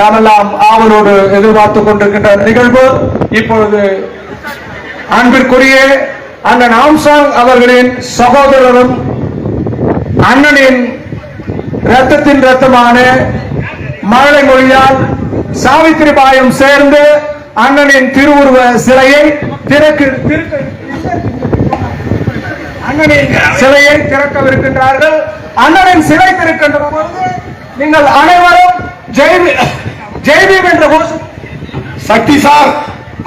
நாமெல்லாம் ஆவலோடு எதிர்பார்த்துக் கொண்டிருக்கின்ற நிகழ்வு இப்பொழுது அன்பிற்குரிய அண்ணன் ஆம்சாங் அவர்களின் சகோதரரும் அண்ணனின் ரத்தத்தின் ரத்தமான மழலை மொழியால் சாவித்திரி பாயம் சேர்ந்து அண்ணனின் திருவுருவ சிலையை திறக்கு திறக்க- அண்ணனின் சிலையை திறக்கவிருக்கின்றார்கள். அண்ணனின் சிலை திறக்கின்ற பொழுது நீங்கள் அனைவரும் ஜெய் ஜெய்பீம் என்ற சக்தி சார்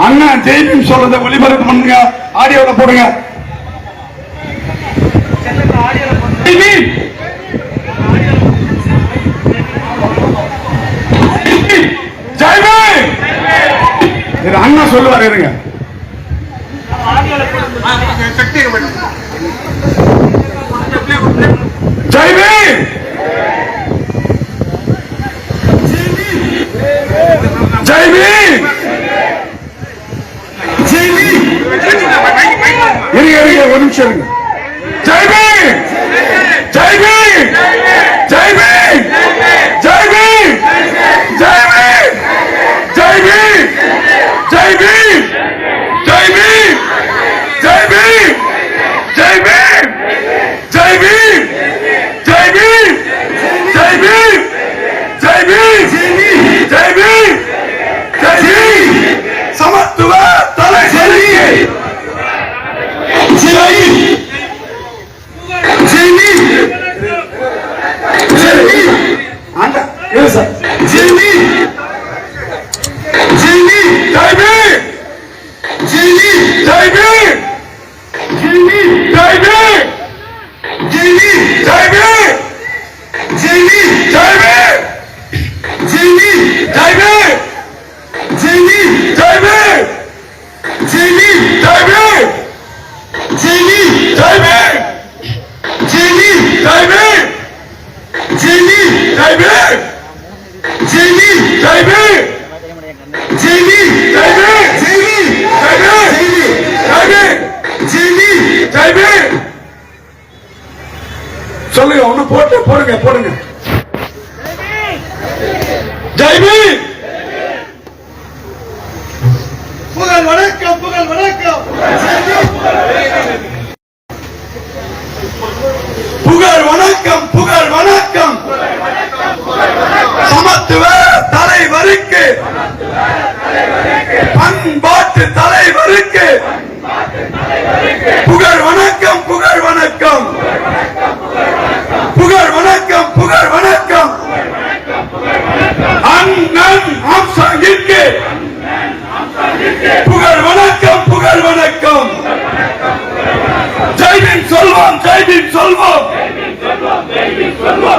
அண்ணன் ஜெய்பீம் சொல்றத ஒளிபரப்பு பண்ணுங்க ஆடியோல போடுங்க. அண்ணா சொல்லுவார் இருங்க. ஜெய்பீம்! ఎరిగే ఒక నిమిషం జై భీ జై భీ జై భీ జై భీ జై భీ జై భీ சொல்லுங்க ஒண்ணு போட்டு போடுங்க போடுங்க. ஜெய்பி புகழ் வணக்கம் புகழ் வணக்கம். புகழ் வணக்கம் புகழ் வணக்கம். சமத்துவ தலைவருக்கு பண்பாட்டு தலைவருக்கு புகழ் வணக்கம் புகழ் வணக்கம் புகழ் வணக்கம் புகழ் வணக்கம் அண்ணன் அம்சங்கிற்கு புகழ் வணக்கம் புகழ் வணக்கம் ஜெய்பின் சொல்வோம் ஜெய்பின் சொல்வோம்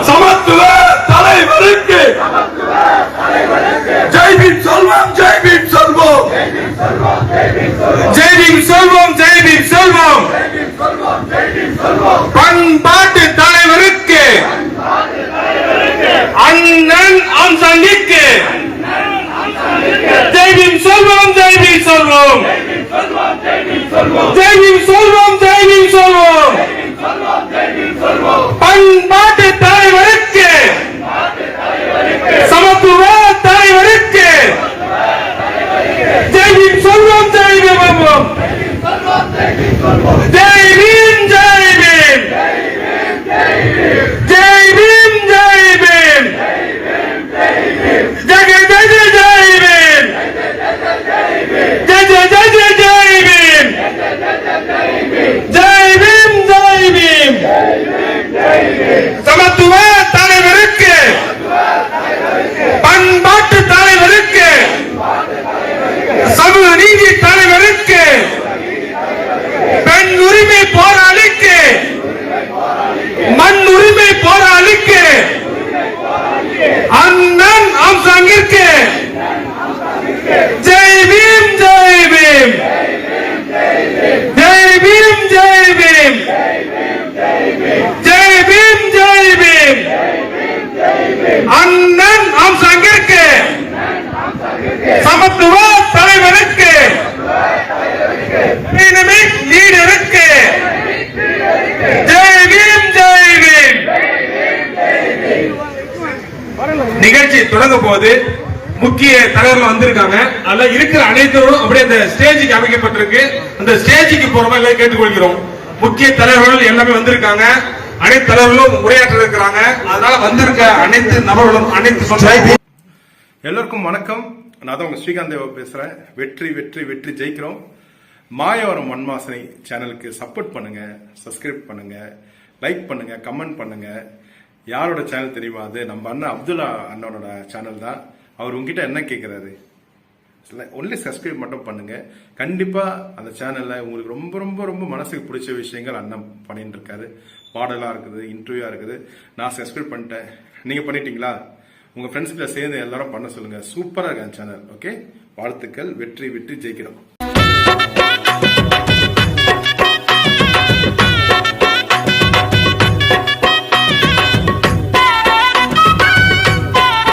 சமத்துவ தலைவருக்கு ஜெய்பின் சொல்வோம் ஜெய்பின் சொல்வோம் ஜெய்பீம் சொல்வோம் ஜெய்பீம் சொல்வோம் பண்பாட்டு தலைவருக்கு அண்ணன் அம்சங்கிக்கு ஜெய்பீம் சொல்வோம் ஜெய்பீம் சொல்வோம். ஜெய்பீம் சொல்வோம் ஜெய்பீம் சொல்வோம். பண்பாட்டு தலைவருக்கு சமத்துவ தலைவருக்கு ஜெய்பீம் சொல்வோம் ஜெய்பீம் சொல்வோம் ஜெய் பீம் ஜெய் பீம் ஜெய் பீம் ஜெய் பீம் ஜெய ஜெய ஜெய ஜெய் பீம் ஜெய ஜெய ஜெய ஜெய ஜெய் பீம் ஜெய் பீம் ஜெய் பீம் சமத்துவ தலைவருக்கு பண்பாட்டு தலைவருக்கு சமூக நீதி தலைவருக்கு பெண் உரிமை போராளிக்கு மண் உரிமை போராளிக்கு அண்ணன் அம்சங்கிற்கு ஜெய் பீம் ஜெய் பீம் ஜெய் பீம் ஜெய் பீம் ஜெய் பீம் ஜெய் பீம் அண்ணன் அம்சங்கிற்கு சமத்துவ தலைவருக்கு டைனமிக் லீடருக்கு ஜெய் பீம் ஜெய் தொடங்க நிகழ்ச்சி போது முக்கிய தலைவர்கள் வந்திருக்காங்க. அதுல இருக்கிற அனைத்தரும் அப்படியே அந்த ஸ்டேஜுக்கு அமைக்கப்பட்டிருக்கு. அந்த ஸ்டேஜுக்கு போற மாதிரி கேட்டுக்கொள்கிறோம். முக்கிய தலைவர்கள் எல்லாமே வந்திருக்காங்க. அனைத்து தலைவர்களும் உரையாற்ற இருக்கிறாங்க. அதனால வந்திருக்க அனைத்து நபர்களும் அனைத்து எல்லோருக்கும் வணக்கம். நான் தான் உங்க ஸ்ரீகாந்த் தேவா பேசுறேன். வெற்றி வெற்றி வெற்றி ஜெயிக்கிறோம். மாயவரம் மண்மாசனை சேனலுக்கு சப்போர்ட் பண்ணுங்க சப்ஸ்கிரைப் பண்ணுங்க லைக் பண்ணுங்க கமெண்ட் பண்ணுங்க. யாரோட சேனல் தெரியுமா அது? நம்ம அண்ணன் அப்துல்லா அண்ணனோட சேனல் தான். அவர் உங்ககிட்ட என்ன கேட்குறாரு ஒன்லி சப்ஸ்கிரைப் மட்டும் பண்ணுங்க. கண்டிப்பாக அந்த சேனலில் உங்களுக்கு ரொம்ப ரொம்ப ரொம்ப மனசுக்கு பிடிச்ச விஷயங்கள் அண்ணன் பண்ணிட்டு இருக்காரு. பாடலாக இருக்குது இன்டர்வியூவாக இருக்குது. நான் சப்ஸ்கிரைப் பண்ணிட்டேன். நீங்கள் பண்ணிட்டீங்களா? உங்கள் ஃப்ரெண்ட்ஸ்கிட்ட சேர்ந்து எல்லாரும் பண்ண சொல்லுங்க. சூப்பராக இருக்கு அந்த சேனல் ஓகே வாழ்த்துக்கள் வெற்றி விட்டு ஜெயிக்கிறோம்.